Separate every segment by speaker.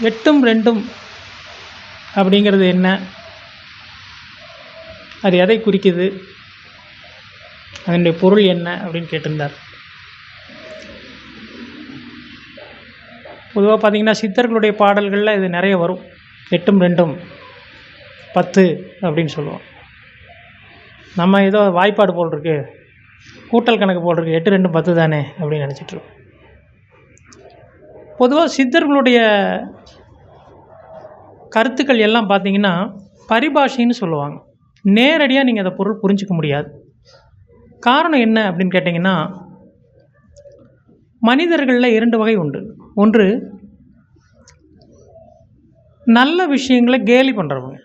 Speaker 1: எட்டும் ரெண்டும் அப்படிங்கிறது என்ன? அது எதை குறிக்குது? அதனுடைய பொருள் என்ன அப்படின்னு கேட்டிருந்தார். பொதுவாக பார்த்தீங்கன்னா சித்தர்களுடைய பாடல்களில் இது நிறைய வரும். எட்டும் ரெண்டும் பத்து அப்படின்னு சொல்லுவோம். நம்ம ஏதோ வாய்ப்பாடு போல் இருக்கு. கூட்டல் கணக்கு போல் இருக்கு. எட்டு ரெண்டு பத்து தானே அப்படின்னு நினச்சிட்ருக்கோம் பொதுவாக சித்தர்களுடைய கருத்துக்கள் எல்லாம் பார்த்தீங்கன்னா பரிபாஷைன்னு சொல்லுவாங்க. நேரடியாக நீங்கள் அதை பொருள் புரிஞ்சிக்க முடியாது. காரணம் என்ன அப்படின்னு கேட்டிங்கன்னா மனிதர்களில் இரண்டு வகை உண்டு. ஒன்று நல்ல விஷயங்களை கேலி பண்ணுறவங்க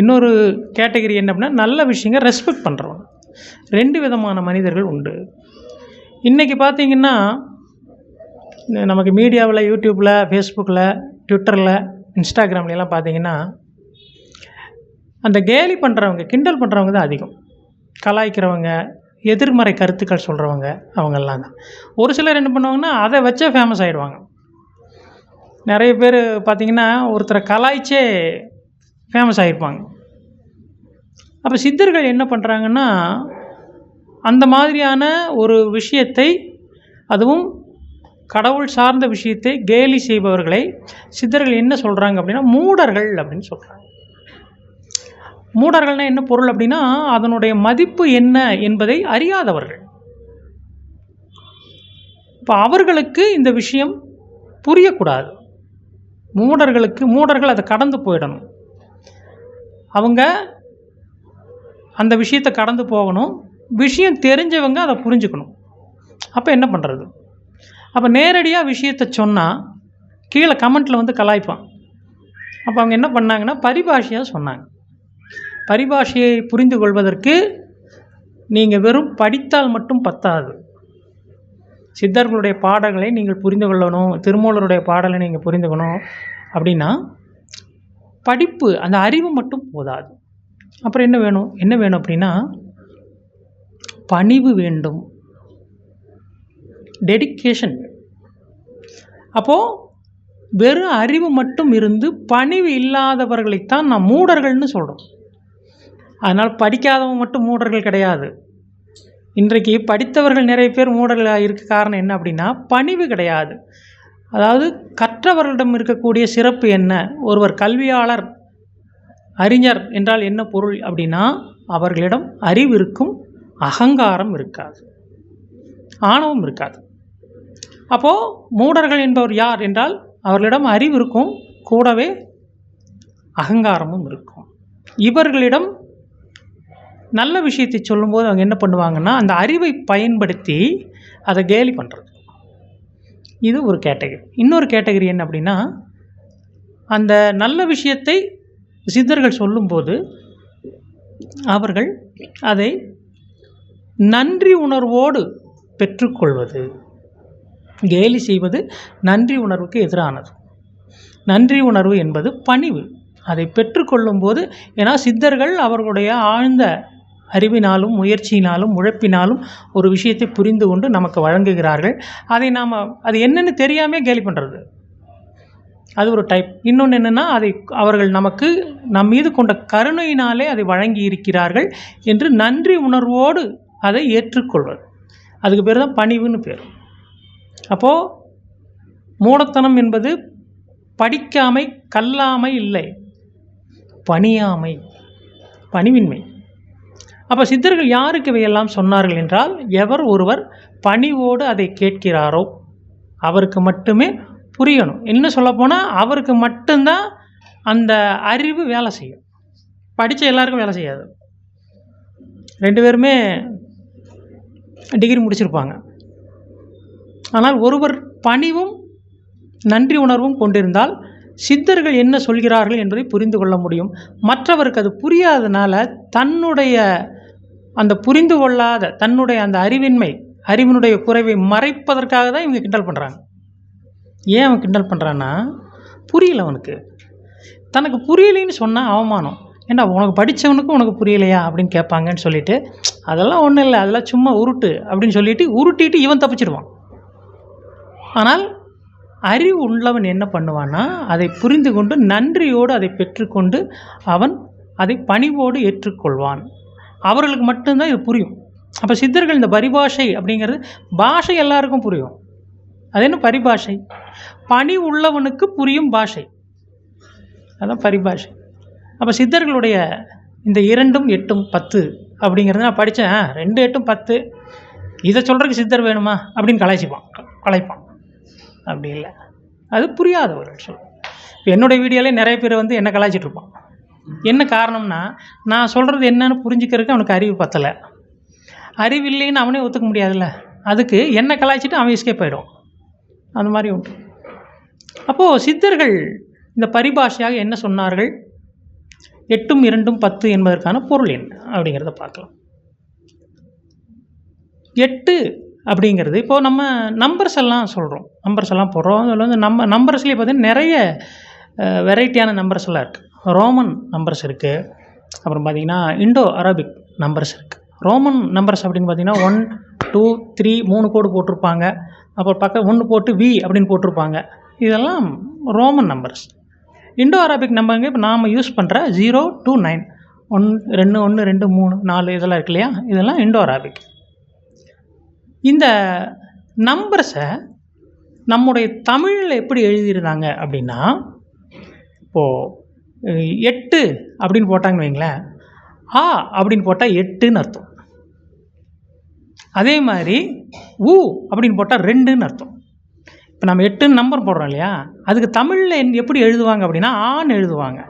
Speaker 1: இன்னொரு கேட்டகரி என்ன அப்படின்னா நல்ல விஷயங்கள் ரெஸ்பெக்ட் பண்ணுறவங்க ரெண்டு விதமான மனிதர்கள் உண்டு. இன்றைக்கி பார்த்தீங்கன்னா நமக்கு மீடியாவில் யூடியூப்பில் ஃபேஸ்புக்கில் ட்விட்டரில் இன்ஸ்டாகிராம்லாம் பார்த்தீங்கன்னா அந்த கேலி பண்ணுறவங்க கிண்டல் பண்ணுறவங்க தான் அதிகம். கலாய்க்கிறவங்க எதிர்மறை கருத்துக்கள் சொல்கிறவங்க அவங்கெல்லாம் தான். ஒரு சிலர் என்ன பண்ணுவாங்கன்னா அதை வச்சே ஃபேமஸ் ஆகிடுவாங்க நிறைய பேர் பார்த்திங்கன்னா ஒருத்தரை கலாய்ச்சே ஃபேமஸ் ஆகிருப்பாங்க அப்போ சித்தர்கள் என்ன பண்ணுறாங்கன்னா அந்த மாதிரியான ஒரு விஷயத்தை அதுவும் கடவுள் சார்ந்த விஷயத்தை கேலி செய்பவர்களை சித்தர்கள் என்ன சொல்கிறாங்க அப்படின்னா மூடர்கள் அப்படின்னு சொல்கிறாங்க மூடர்கள்னால் என்ன பொருள் அப்படின்னா அதனுடைய மதிப்பு என்ன என்பதை அறியாதவர்கள். இப்போ அவர்களுக்கு இந்த விஷயம் புரியக்கூடாது. மூடர்களுக்கு மூடர்கள் அதை கடந்து போயிடணும். அவங்க அந்த விஷயத்தை கடந்து போகணும். விஷயம் தெரிஞ்சவங்க அதை புரிஞ்சுக்கணும். அப்போ என்ன பண்ணுறது அப்போ நேரடியாக விஷயத்தை சொன்னால் கீழே கமெண்ட்டில் வந்து கலாய்ப்பான். அப்போ அவங்க என்ன பண்ணாங்கன்னா பரிபாஷையாக சொன்னாங்க. பரிபாஷையை புரிந்து கொள்வதற்கு நீங்கள் வெறும் படித்தால் மட்டும் பத்தாது. சித்தர்களுடைய பாடல்களை நீங்கள் புரிந்து கொள்ளணும் திருமூலருடைய பாடலை நீங்கள் புரிந்துக்கணும் அப்படின்னா படிப்பு அந்த அறிவு மட்டும் போதாது. அப்புறம் என்ன வேணும்? என்ன வேணும் அப்படின்னா பணிவு வேண்டும். டெடிக்கேஷன் அப்போது வெறும் அறிவு மட்டும் இருந்து பணிவு இல்லாதவர்களைத்தான் நாம் மூடர்கள்னு சொல்கிறோம் அதனால் படிக்காதவங்க மட்டும் மூடர்கள் கிடையாது. இன்றைக்கு படித்தவர்கள் நிறைய பேர் மூடர்களாக இருக்க காரணம் என்ன அப்படின்னா பணிவு கிடையாது. அதாவது கற்றவர்களிடம் இருக்கக்கூடிய சிறப்பு என்ன? ஒருவர் கல்வியாளர் அறிஞர் என்றால் என்ன பொருள் அப்படின்னா அவர்களிடம் அறிவு இருக்கும் அகங்காரம் இருக்காது. ஆணவம் இருக்காது. அப்போது மூடர்கள் என்பவர் யார் என்றால் அவர்களிடம் அறிவு இருக்கும் கூடவே அகங்காரமும் இருக்கும். இவர்களிடம் நல்ல விஷயத்தை சொல்லும்போது அவங்க என்ன பண்ணுவாங்கன்னா அந்த அறிவை பயன்படுத்தி அதை கேலி பண்ணுறது இது ஒரு கேட்டகரி. இன்னொரு கேட்டகரி என்ன அப்படின்னா அந்த நல்ல விஷயத்தை சித்தர்கள் சொல்லும்போது அவர்கள் அதை நன்றி உணர்வோடு பெற்றுக்கொள்வது. கேலி செய்வது நன்றி உணர்வுக்கு எதிரானது. நன்றி உணர்வு என்பது பணிவு. அதை பெற்றுக்கொள்ளும்போது ஏன்னா சித்தர்கள் அவர்களுடைய ஆழ்ந்த அறிவினாலும் முயற்சியினாலும் உழைப்பினாலும் ஒரு விஷயத்தை புரிந்து கொண்டு நமக்கு வழங்குகிறார்கள். அதை நாம் அது என்னென்னு தெரியாமல் கேலி பண்ணுறது அது ஒரு டைப் இன்னொன்று என்னென்னா அதை அவர்கள் நமக்கு நம் மீது கொண்ட கருணையினாலே அதை வழங்கி இருக்கிறார்கள் என்று நன்றி உணர்வோடு அதை ஏற்றுக்கொள்வது. அதுக்கு பேர் தான் பணிவுன்னு பேர். அப்போது மூடத்தனம் என்பது படிக்காமை கல்லாமை இல்லை. பணியாமை பணிவின்மை. அப்போ சித்தர்கள் யாருக்கு இவையெல்லாம் சொன்னார்கள் என்றால் எவர் ஒருவர் பணிவோடு அதை கேட்கிறாரோ அவருக்கு மட்டுமே புரியணும். இன்னும் சொல்லப்போனால் அவருக்கு மட்டும்தான் அந்த அறிவு வேலை செய்யும். படித்த எல்லாருக்கும் வேலை செய்யாது. ரெண்டு பேருமே டிகிரி முடிச்சிருப்பாங்க. ஆனால் ஒருவர் பணிவும் நன்றி உணர்வும் கொண்டிருந்தால் சித்தர்கள் என்ன சொல்கிறார்கள் என்பதை புரிந்து கொள்ள முடியும். மற்றவருக்கு அது புரியாதனால தன்னுடைய அந்த புரிந்து கொள்ளாத தன்னுடைய அந்த அறிவின்மை அறிவினுடைய குறைவை மறைப்பதற்காக தான் இவங்க கிண்டல் பண்ணுறாங்க ஏன் அவன் கிண்டல் பண்ணுறான்னா புரியல அவனுக்கு. தனக்கு புரியலைன்னு சொன்னால் அவமானம். ஏண்டா உனக்கு படித்தவனுக்கும் உனக்கு புரியலையா அப்படின்னு கேட்பாங்கன்னு சொல்லிட்டு அதெல்லாம் ஒன்றும் இல்லை அதெல்லாம் சும்மா உருட்டு அப்படின்னு சொல்லிட்டு உருட்டிட்டு இவன் தப்பிச்சிடுவான் ஆனால் அறிவு உள்ளவன் என்ன பண்ணுவான்னா அதை புரிந்து கொண்டு நன்றியோடு அதை பெற்றுக்கொண்டு அவன் அதை பணிவோடு ஏற்றுக்கொள்வான். அவர்களுக்கு மட்டும்தான் இது புரியும். அப்போ சித்தர்கள் இந்த பரிபாஷை அப்படிங்கிறது பாஷை எல்லாருக்கும் புரியும். அது என்ன பரிபாஷை? பணி உள்ளவனுக்கு புரியும் பாஷை. அதான் பரிபாஷை. அப்போ சித்தர்களுடைய இந்த இரண்டும் எட்டும் பத்து அப்படிங்கிறத நான் படித்தேன் ரெண்டு எட்டும் பத்து. இதை சொல்கிறதுக்கு சித்தர் வேணுமா? அப்படின்னு கலாய்ச்சிப்பான். கலாய்ப்பான். அப்படி இல்லை. அது புரியாதவர்கள் ஒரு இப்போ என்னுடைய வீடியோலே நிறைய பேர் வந்து என்ன கலாய்ச்சிட்டு இருப்பான் என்ன காரணம்னா நான் சொல்கிறது என்னன்னு புரிஞ்சுக்கிறதுக்கு அவனுக்கு அறிவு பத்தலை. அறிவு இல்லைன்னு அவனே ஒத்துக்க முடியாதுல்ல. அதுக்கு என்ன கலாய்ச்சிட்டு அவன் எஸ்கேப் ஆகிடும் அந்த மாதிரி உண்டு. அப்போது சித்தர்கள் இந்த பரிபாஷையாக என்ன சொன்னார்கள்? எட்டும் இரண்டும் பத்து என்பதற்கான பொருள் என்ன? அப்படிங்கிறத பார்க்கலாம். எட்டு அப்படிங்கிறது. இப்போது நம்ம நம்பர்ஸ் எல்லாம் சொல்கிறோம் நம்பர்ஸ் எல்லாம் போடுறோம். அதில் வந்து நம்ம நம்பர்ஸ்லேயே பார்த்தீங்கன்னா நிறைய வெரைட்டியான நம்பர்ஸ் எல்லாம் இருக்குது ரோமன் நம்பர்ஸ் இருக்குது அப்புறம் பார்த்திங்கன்னா இண்டோ அரபிக் நம்பர்ஸ் இருக்குது ரோமன் நம்பர்ஸ் அப்படின்னு பார்த்தீங்கன்னா ஒன் டூ த்ரீ மூணு கோடு போட்டிருப்பாங்க. அப்புறம் பக்கம் ஒன்று போட்டு வி அப்படின்னு போட்டிருப்பாங்க. இதெல்லாம் ரோமன் நம்பர்ஸ் இண்டோ அரபிக் நம்பருங்க இப்போ நாம் யூஸ் பண்ணுற ஜீரோ டூ நைன் ஒன் ரெண்டு ஒன்று ரெண்டு மூணு நாலு இதெல்லாம் இருக்கு இல்லையா? இதெல்லாம் இண்டோ அரபிக் இந்த நம்பர்ஸை நம்முடைய தமிழில் எப்படி எழுதியிருந்தாங்க அப்படின்னா இப்போது எட்டு அப்படின்னு போட்டாங்கன்னு வைங்களேன். ஆ அப்படின்னு போட்டால் எட்டுன்னு அர்த்தம். அதே மாதிரி ஊ அப்படின்னு போட்டால் ரெண்டுன்னு அர்த்தம். இப்போ நம்ம எட்டுன்னு நம்பர் போடுறோம் இல்லையா? அதுக்கு தமிழில் எப்படி எழுதுவாங்க அப்படின்னா ஆன்னு எழுதுவாங்க.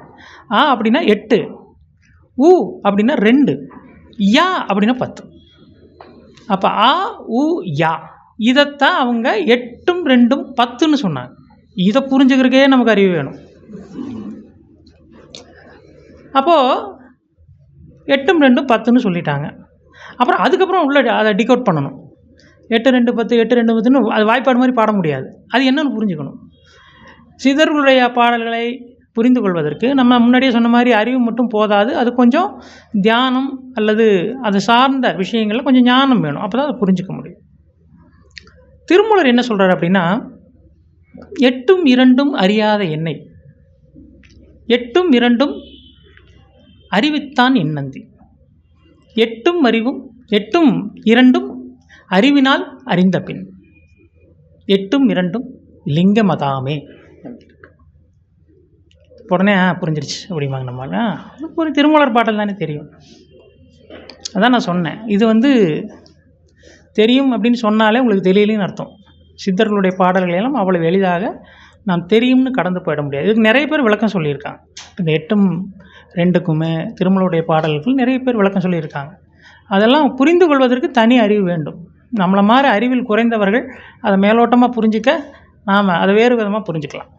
Speaker 1: ஆ அப்படின்னா எட்டு. ஊ அப்படின்னா ரெண்டு. யா அப்படின்னா பத்து. அப்போ ஆ உ யா. இதைத்தான் அவங்க எட்டும் ரெண்டும் பத்துன்னு சொன்னாங்க. இதை புரிஞ்சுக்கிறக்கே நமக்கு அறிவு வேணும். அப்போது எட்டும் ரெண்டும் பத்துன்னு சொல்லிட்டாங்க. அப்புறம் அதுக்கப்புறம் உள்ள அதை டிகோட் பண்ணணும். எட்டு ரெண்டு பத்து எட்டு ரெண்டு பத்துன்னு அது வாய்ப்பாடு மாதிரி பாட முடியாது. அது என்னென்னு புரிஞ்சுக்கணும். சிதர்களுடைய பாடல்களை புரிந்து கொள்வதற்கு நம்ம முன்னாடியே சொன்ன மாதிரி அறிவு மட்டும் போதாது. அது கொஞ்சம் தியானம் அல்லது அது சார்ந்த விஷயங்களில் கொஞ்சம் ஞானம் வேணும். அப்போ தான் அதை புரிஞ்சிக்க முடியும். திருமூலர் என்ன சொல்கிறார் அப்படின்னா எட்டும் இரண்டும் அறியாத எண்ணெய் எட்டும் இரண்டும் அறிவித்தான் எண்ணந்தி எட்டும் அறிவும் எட்டும் இரண்டும் அறிவினால் அறிந்த பின். எட்டும் இரண்டும் லிங்கமதாமே. உடனே ஆ புரிஞ்சிருச்சு அப்படிம்பாங்க நம்ம. ஒரு திருமலர் பாடல் தானே தெரியும். அதான் நான் சொன்னேன். இது வந்து தெரியும் அப்படின்னு சொன்னாலே உங்களுக்கு தெரியலேன்னு அர்த்தம். சித்தர்களுடைய பாடல்களை எல்லாம் அவ்வளவு எளிதாக நாம் தெரியும்னு கடந்து போயிட முடியாது. இதுக்கு நிறைய பேர் விளக்கம் சொல்லியிருக்காங்க. இந்த எட்டும் ரெண்டுக்குமே திருமலுடைய பாடல்கள் நிறைய பேர் விளக்கம் சொல்லியிருக்காங்க. அதெல்லாம் புரிந்து கொள்வதற்கு தனி அறிவு வேண்டும். நம்மளை மாதிரி அறிவில் குறைந்தவர்கள் அதை மேலோட்டமாக புரிஞ்சிக்க நாம் அதை வேறு விதமாக புரிஞ்சுக்கலாம்.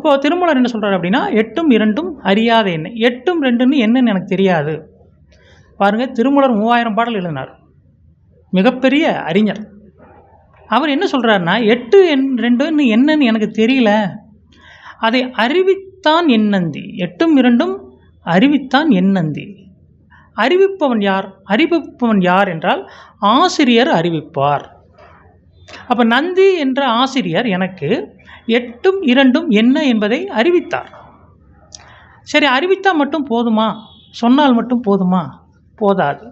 Speaker 1: அப்போ திருமலர் என்ன சொல்கிறார் அப்படின்னா எட்டும் இரண்டும் அறியாத என்ன எட்டும் ரெண்டுன்னு என்னன்னு எனக்கு தெரியாது. பாருங்கள் திருமூலர் மூவாயிரம் பாடல் எழுதினார். மிகப்பெரிய அறிஞர். அவர் என்ன சொல்கிறாருன்னா எட்டு என் ரெண்டுன்னு என்னன்னு எனக்கு தெரியல. அதை அறிவித்தான் எண்ணந்தி. எட்டும் இரண்டும் அறிவித்தான் எண்ணந்தி. அறிவிப்பவன் யார்? அறிவிப்பவன் யார் என்றால் ஆசிரியர் அறிவிப்பார். அப்போ நந்தி என்ற ஆசிரியர் எனக்கு எட்டும் இரண்டும் என்ன என்பதை அறிவித்தார். சரி அறிவித்தால் மட்டும் போதுமா? சொன்னால் மட்டும் போதுமா? போதாது.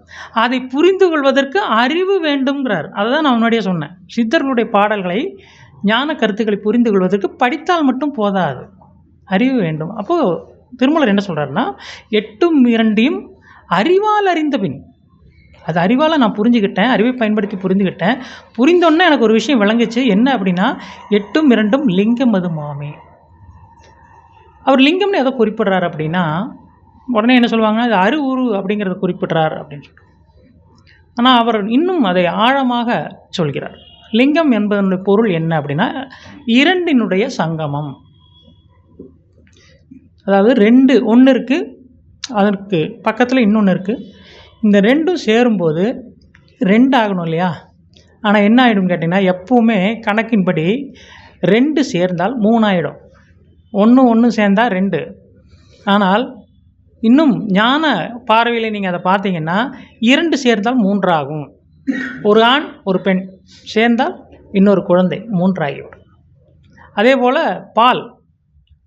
Speaker 1: அதை புரிந்து கொள்வதற்கு அறிவு வேண்டும்ங்கிறார். அதை தான் நான் முன்னாடியே சொன்னேன். சித்தர்களுடைய பாடல்களை ஞான கருத்துக்களை புரிந்து கொள்வதற்கு படித்தால் மட்டும் போதாது. அறிவு வேண்டும். அப்போது திருமலர் என்ன சொல்கிறாருன்னா எட்டும் இரண்டையும் அறிவால் அறிந்த பின் அது அறிவால் நான் புரிஞ்சுக்கிட்டேன் அறிவை பயன்படுத்தி புரிஞ்சுக்கிட்டேன் புரிந்தோன்னே எனக்கு ஒரு விஷயம் விளங்குச்சு. என்ன அப்படின்னா எட்டும் இரண்டும் லிங்கம் அது மாமே. அவர் லிங்கம்னு எதை குறிப்பிடுறாரு அப்படின்னா உடனே என்ன சொல்லுவாங்கன்னா அது அரு உரு அப்படிங்கிறத குறிப்பிடுறார் அப்படின்னு சொல்லி. ஆனால் அவர் இன்னும் அதை ஆழமாக சொல்கிறார். லிங்கம் என்பதனுடைய பொருள் என்ன அப்படின்னா இரண்டினுடைய சங்கமம். அதாவது ரெண்டு ஒன்று இருக்குது அதற்கு பக்கத்தில் இன்னொன்று இருக்குது இந்த ரெண்டும் சேரும்போது ரெண்டு ஆகணும் இல்லையா? ஆனால் என்ன ஆகிடும் கேட்டிங்கன்னா எப்போவுமே கணக்கின்படி ரெண்டு சேர்ந்தால் மூணாயிடும். ஒன்று ஒன்று சேர்ந்தால் ரெண்டு. ஆனால் இன்னும் ஞான பார்வையில் நீங்கள் அதை பார்த்தீங்கன்னா இரண்டு சேர்ந்தால் மூன்றாகும். ஒரு ஆண் ஒரு பெண் சேர்ந்தால் இன்னொரு குழந்தை மூன்றாகிவிடும். அதே போல் பால்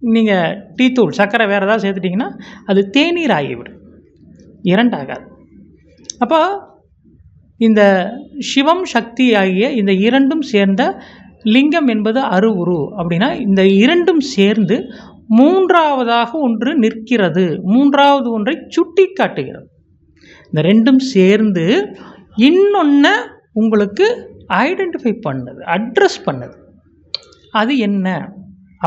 Speaker 1: நீங்கள் டீத்தூள் சர்க்கரை வேறு ஏதாவது சேர்த்துட்டிங்கன்னா அது தேநீர் ஆகிவிடும். இரண்டாகாது. அப்போ இந்த சிவம் சக்தி ஆகிய இந்த இரண்டும் சேர்ந்த லிங்கம் என்பது அருவுரு அப்படின்னா இந்த இரண்டும் சேர்ந்து மூன்றாவதாக ஒன்று நிற்கிறது. மூன்றாவது ஒன்றை சுட்டி காட்டுகிறது இந்த ரெண்டும் சேர்ந்து இன்னொன்று உங்களுக்கு ஐடென்டிஃபை பண்ணுது அட்ரஸ் பண்ணுது. அது என்ன?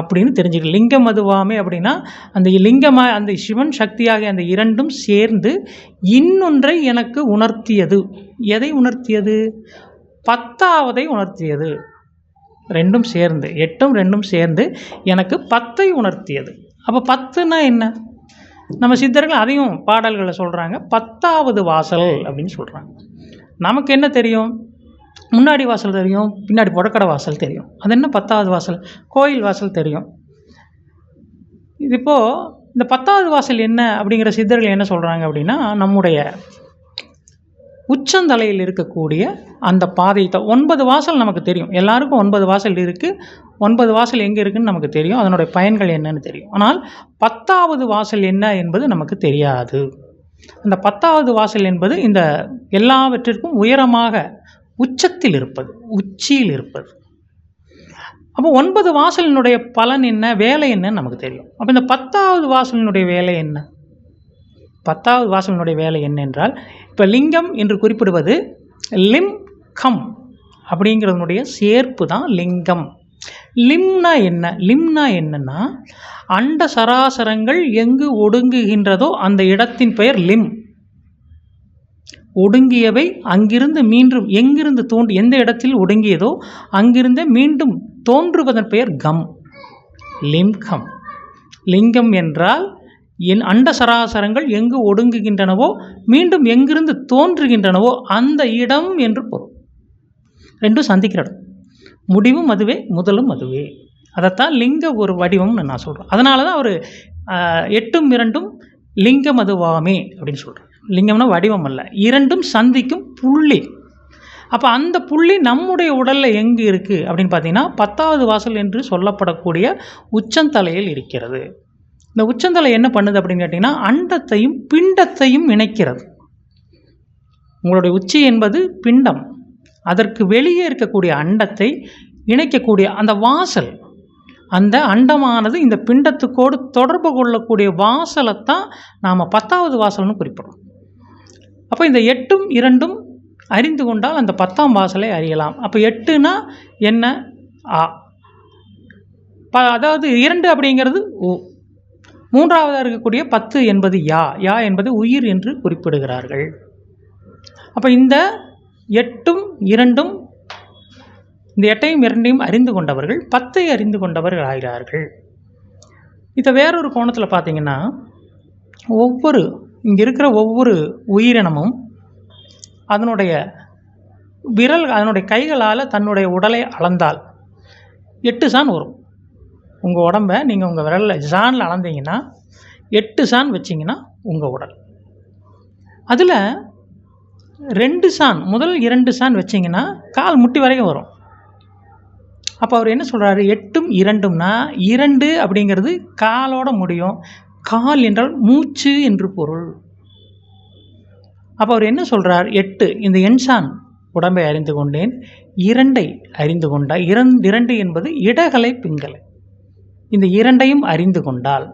Speaker 1: அப்படின்னு தெரிஞ்சுக்கணும் லிங்கம் அதுவாமே அப்படின்னா அந்த லிங்கமா அந்த சிவன் சக்தியாக அந்த இரண்டும் சேர்ந்து இன்னொன்றை எனக்கு உணர்த்தியது. எதை உணர்த்தியது? பத்தாவதை உணர்த்தியது. ரெண்டும் சேர்ந்து எட்டும் ரெண்டும் சேர்ந்து எனக்கு பத்தை உணர்த்தியது. அப்போ பத்துன்னா என்ன? நம்ம சித்தர்கள் அதையும் பாடல்களை சொல்கிறாங்க பத்தாவது வாசல் அப்படின்னு சொல்கிறாங்க நமக்கு என்ன தெரியும்? முன்னாடி வாசல் தெரியும் பின்னாடி புடக்கடை வாசல் தெரியும். அது என்ன பத்தாவது வாசல்? கோயில் வாசல் தெரியும். இது இப்போது இந்த பத்தாவது வாசல் என்ன அப்படிங்கிற சித்தர்கள் என்ன சொல்கிறாங்க அப்படின்னா நம்முடைய உச்சந்தலையில் இருக்கக்கூடிய அந்த பாதை த- ஒன்பது வாசல் நமக்கு தெரியும். எல்லாருக்கும் ஒன்பது வாசல் இருக்குது ஒன்பது வாசல் எங்கே இருக்குதுன்னு நமக்கு தெரியும். அதனுடைய பயன்கள் என்னன்னு தெரியும். ஆனால் பத்தாவது வாசல் என்ன என்பது நமக்கு தெரியாது. அந்த பத்தாவது வாசல் என்பது இந்த எல்லாவற்றிற்கும் உயரமாக உச்சத்தில் இருப்பது உச்சியில் இருப்பது. அப்போ ஒன்பது வாசலினுடைய பலன் என்ன வேலை என்னன்னு நமக்கு தெரியும். அப்போ இந்த பத்தாவது வாசலினுடைய வேலை என்ன? பத்தாவது வாசலினுடைய வேலை என்ன என்றால் இப்போ லிங்கம் என்று குறிப்பிடுவது லிம் கம் அப்படிங்கிறதுனுடைய சேர்ப்பு தான் லிங்கம். லிம்னா என்ன? லிம்னா என்னன்னா அண்ட சராசரங்கள் எங்கு ஒடுங்குகின்றதோ அந்த இடத்தின் பெயர் லிம். ஒடுங்கியவை அங்கிருந்து மீண்டும் எங்கிருந்து தோன்றி எந்த இடத்தில் ஒடுங்கியதோ அங்கிருந்தே மீண்டும் தோன்றுவதன் பெயர் கம். லிம்கம். லிங்கம் என்றால் என் அண்ட சராசரங்கள் எங்கு ஒடுங்குகின்றனவோ மீண்டும் எங்கிருந்து தோன்றுகின்றனவோ அந்த இடம் என்று பொருள். ரெண்டும் சந்திக்கிற இடம். முடிவும் அதுவே முதலும் அதுவே. அதைத்தான் லிங்க ஒரு வடிவம்னு நான் சொல்கிறேன் அதனால தான் அவர் எட்டும் இரண்டும் லிங்கம் அதுவாமே அப்படின்னு சொல்கிறேன் லிங்கம்னா வடிவம் அல்ல. இரண்டும் சந்திக்கும் புள்ளி. அப்போ அந்த புள்ளி நம்முடைய உடலில் எங்கே இருக்குது அப்படின்னு பார்த்தீங்கன்னா பத்தாவது வாசல் என்று சொல்லப்படக்கூடிய உச்சந்தலையில் இருக்கிறது. இந்த உச்சந்தலை என்ன பண்ணுது அப்படின்னு கேட்டிங்கன்னா அண்டத்தையும் பிண்டத்தையும் இணைக்கிறது. உங்களுடைய உச்சி என்பது பிண்டம். அதற்கு வெளியே இருக்கக்கூடிய அண்டத்தை இணைக்கக்கூடிய அந்த வாசல். அந்த அண்டமானது இந்த பிண்டத்துக்கோடு தொடர்பு கொள்ளக்கூடிய வாசலைத்தான் நாம் பத்தாவது வாசல்னு குறிப்பிடுறோம். அப்போ இந்த எட்டும் இரண்டும் அறிந்து கொண்டால் அந்த பத்தாம் வாசலை அறியலாம். அப்போ எட்டுனா என்ன? ஆ. ப அதாவது இரண்டு அப்படிங்கிறது ஓ மூன்றாவதாக இருக்கக்கூடிய பத்து என்பது யா. யா என்பது உயிர் என்று குறிப்பிடுகிறார்கள். அப்போ இந்த எட்டும் இரண்டும் இந்த எட்டையும் இரண்டையும் அறிந்து கொண்டவர்கள் பத்தை அறிந்து கொண்டவர்கள் ஆகிறார்கள். இதை வேறொரு கோணத்தில் பார்த்தீங்கன்னா ஒவ்வொரு இங்கே இருக்கிற ஒவ்வொரு உயிரினமும் அதனுடைய விரல் அதனுடைய கைகளால் தன்னுடைய உடலை அளந்தால் எட்டு சான் வரும். உங்கள் உடம்ப நீங்கள் உங்கள் விரலில் சானில் அளந்தீங்கன்னா எட்டு சான் வச்சிங்கன்னா உங்கள் உடல். அதில் ரெண்டு சான் முதல் இரண்டு சான் வச்சிங்கன்னா கால் முட்டி வரைக்கும் வரும். அப்போ அவர் என்ன சொல்கிறாரு எட்டும் இரண்டும்னா இரண்டு அப்படிங்கிறது காலோட முடியும். கால் என்றால் மூச்சு என்று பொருள். அப்போ அவர் என்ன சொல்கிறார் எட்டு. இந்த என்சான் உடம்பை அறிந்து கொண்டேன் இரண்டை அறிந்து கொண்டால் இரண் இரண்டு என்பது இடகலை பிங்கலை. இந்த இரண்டையும் அறிந்து கொண்டால்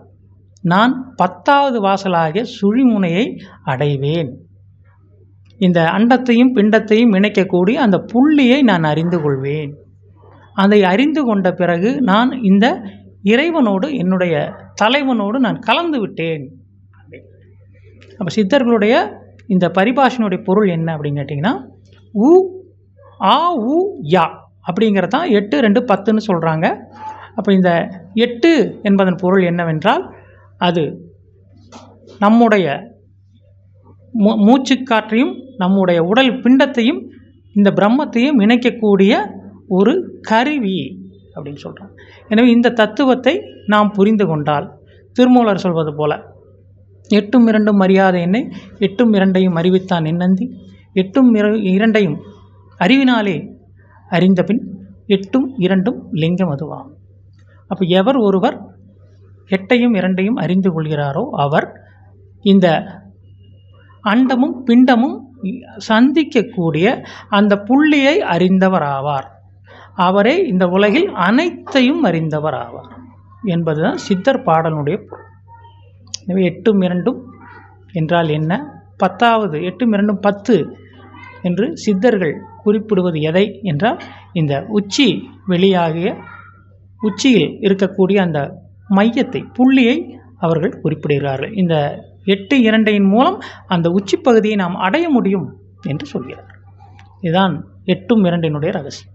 Speaker 1: நான் பத்தாவது வாசலாகிய சுழிமுனையை அடைவேன். இந்த அண்டத்தையும் பிண்டத்தையும் இணைக்கக்கூடிய அந்த புள்ளியை நான் அறிந்து கொள்வேன். அதை அறிந்து கொண்ட பிறகு நான் இந்த இறைவனோடு என்னுடைய தலைவனோடு நான் கலந்து விட்டேன். அப்போ சித்தர்களுடைய இந்த பரிபாஷனுடைய பொருள் என்ன அப்படின்னு கேட்டிங்கன்னா உ ஆ உ யா அப்படிங்கிறது தான் எட்டு ரெண்டு பத்துன்னு சொல்கிறாங்க அப்போ இந்த எட்டு என்பதன் பொருள் என்னவென்றால் அது நம்முடைய மூ மூச்சுக்காற்றையும் நம்முடைய உடல் பிண்டத்தையும் இந்த பிரம்மத்தையும் இணைக்கக்கூடிய ஒரு கருவி. அப்படின்னு சொல்கிறான் எனவே இந்த தத்துவத்தை நாம் புரிந்து கொண்டால் திருமூலர் சொல்வது போல எட்டும் இரண்டும் அறியாத என்னை எட்டும் இரண்டையும் அறிவித்தான் என்னந்தி எட்டும் இரண்டையும் அறிவினாலே அறிந்தபின் எட்டும் இரண்டும் லிங்கம் அதுவாகும் அப்போ எவர் ஒருவர் எட்டையும் இரண்டையும் அறிந்து கொள்கிறாரோ அவர் இந்த அண்டமும் பிண்டமும் சந்திக்கக்கூடிய அந்த புள்ளியை அறிந்தவர் ஆவார் அவரே இந்த உலகில் அனைத்தையும் அறிந்தவர் ஆவார் என்பதுதான் சித்தர் பாடலுடைய எனவே எட்டும் இரண்டும் என்றால் என்ன? பத்தாவது எட்டும் இரண்டும் பத்து என்று சித்தர்கள் குறிப்பிடுவது எதை என்றால் இந்த உச்சி வெளியாகிய உச்சியில் இருக்கக்கூடிய அந்த மையத்தை புள்ளியை அவர்கள் குறிப்பிடுகிறார்கள். இந்த எட்டு இரண்டையின் மூலம் அந்த உச்சி பகுதியை நாம் அடைய முடியும் என்று சொல்கிறார். இதுதான் எட்டும் இரண்டினுடைய ரகசியம்.